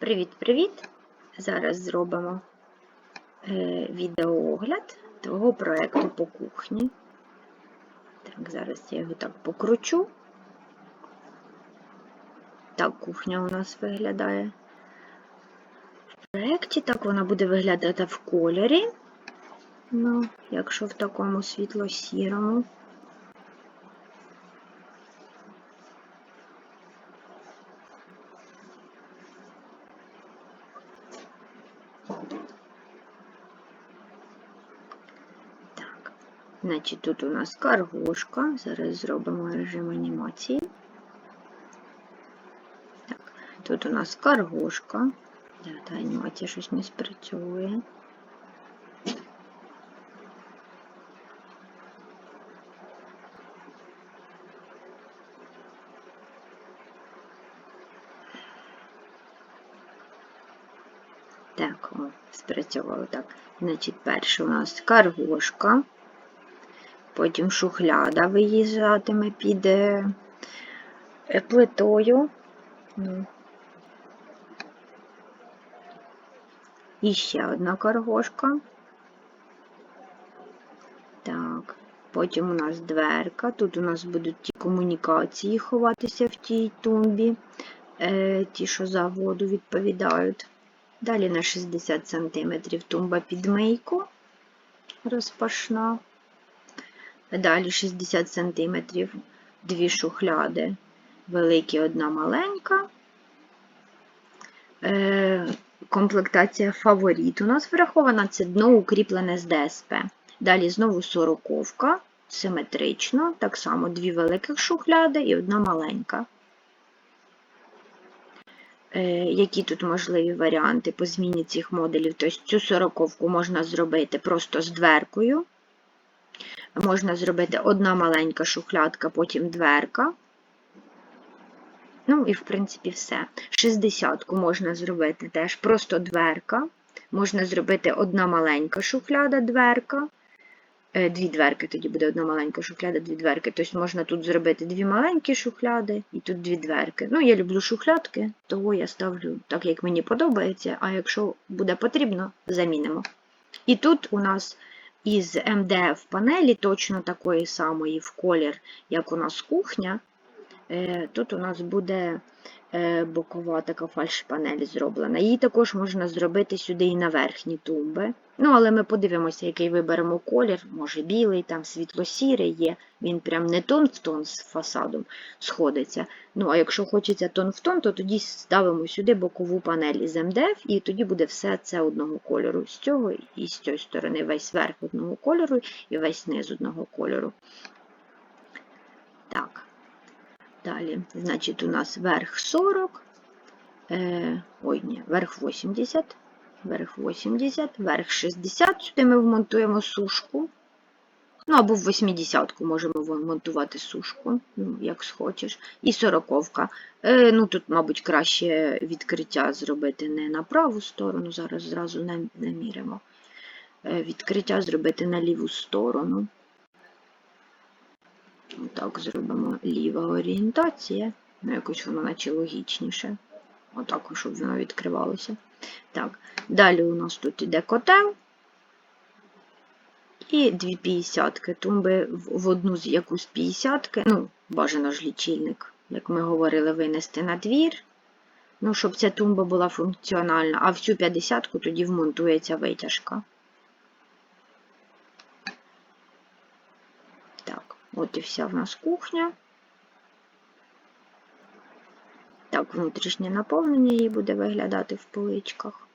Привіт-привіт! Зараз зробимо е, відеоогляд твого проєкту по кухні. Так, зараз я його так покручу. Так кухня у нас виглядає. В проєкті так вона буде виглядати в кольорі. Ну, якщо в такому світло-сірому. Значить, тут у нас каргошка. Зараз зробимо режим анімації. Так, тут у нас каргошка. Да, та анімація щось не спрацьовує. Так, о, спрацювало так. Значить, перше у нас каргошка, потім шухляда виїжджатиме під е, плитою. Ну. І ще одна каргошка. Так, потім у нас дверка. Тут у нас будуть ті комунікації ховатися в тій тумбі, е, ті, що за воду відповідають. Далі на 60 см тумба під мийку розпашна. Далі 60 см дві шухляди, великі, одна маленька. Е, комплектація фаворит у нас врахована, це дно укріплене з ДСП. Далі знову сороковка, симетрично, так само дві великих шухляди і одна маленька. Е, які тут можливі варіанти по зміні цих модулів. Тобто цю сороковку можна зробити просто з дверкою. Можна зробити одна маленька шухлядка, потім дверка. Ну і, в принципі, все. 60-ку можна зробити теж просто дверка. Можна зробити одна маленька шухляда, дверка. Е, Дві дверки, тоді буде одна маленька шухляда, дві дверки. Тобто можна тут зробити дві маленькі шухляди і тут дві дверки. Ну, я люблю шухлядки, того я ставлю так, як мені подобається, а якщо буде потрібно, замінимо. І тут у нас із МДФ панелі, точно такої самої в колір, як у нас кухня. Е, Тут у нас буде бокова така фальш-панель зроблена. Її також можна зробити сюди і на верхні тумби. Ну, але ми подивимося, який виберемо колір. Може білий, там світло-сірий є. Він прям не тон в тон з фасадом сходиться. Ну, а якщо хочеться тон в тон, то тоді ставимо сюди бокову панель із МДФ, і тоді буде все це одного кольору. З цього і з цієї сторони весь верх одного кольору і весь низ одного кольору. Так. Далі, значить, у нас верх 40, е, ой, ні, верх 80, верх 80, верх 60. Сюди ми вмонтуємо сушку. Ну, або в 80-ку можемо вмонтувати сушку, ну, як схочеш. І 40-ка. Е, ну, тут, мабуть, краще відкриття зробити не на праву сторону, зараз зразу наміримо. Е, відкриття зробити на ліву сторону. Отак зробимо ліва орієнтація. Ну, якось воно наче логічніше. Отак, щоб воно відкривалося. Так, далі у нас тут іде котел. І дві п'ятдесятки. Тумби в одну з якусь п'ятдесятки, ну, бажано ж лічильник, як ми говорили, винести на двір. Ну, щоб ця тумба була функціональна, а в цю п'ятдесятку тоді вмонтується витяжка. От і вся в нас кухня. Так, внутрішнє наповнення її буде виглядати в поличках.